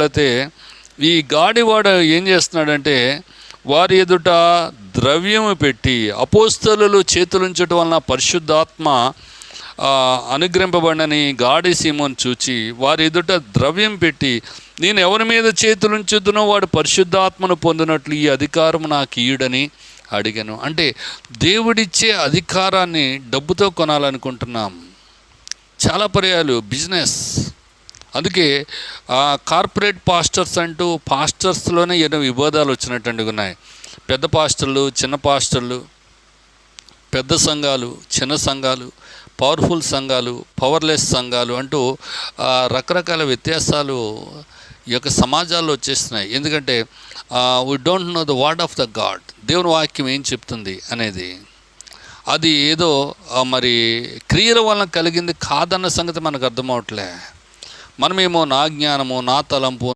అయితే ఈ గాడివాడు ఏం చేస్తున్నాడంటే వారి ఎదుట ద్రవ్యము పెట్టి అపోస్తలు చేతులుంచడం వలన పరిశుద్ధాత్మ ఆ, అనుగ్రహింపబడని గాడి సీమను చూచి వారి ఎదుట ద్రవ్యం పెట్టి నేను ఎవరి మీద చేతులుంచుతునో వాడు పరిశుద్ధాత్మను పొందినట్లు ఈ అధికారం నాకు ఇయుడని అడిగాను. అంటే దేవుడిచ్చే అధికారాన్ని డబ్బుతో కొనాలనుకుంటున్నాం. చాలా పర్యాలు బిజినెస్. అందుకే ఆ, కార్పొరేట్ పాస్టర్స్ అంటూ పాస్టర్స్లోనే ఎన్నో విభేదాలు వచ్చినట్టు ఉన్నాయి. పెద్ద పాస్టర్లు చిన్న పాస్టర్లు పెద్ద సంఘాలు చిన్న సంఘాలు పవర్ఫుల్ సంఘాలు పవర్లెస్ సంఘాలు అంటూ రకరకాల వ్యత్యాసాలు ఈ యొక్క సమాజాల్లో వచ్చేస్తున్నాయి. ఎందుకంటే we don't know the word of the God దేవుని వాక్యం ఏం చెప్తుంది అనేది. అది ఏదో మరి క్రియల వలన కలిగింది కాదన్న సంగతి మనకు అర్థమవట్లే మనమేమో నా జ్ఞానము నా తలంపు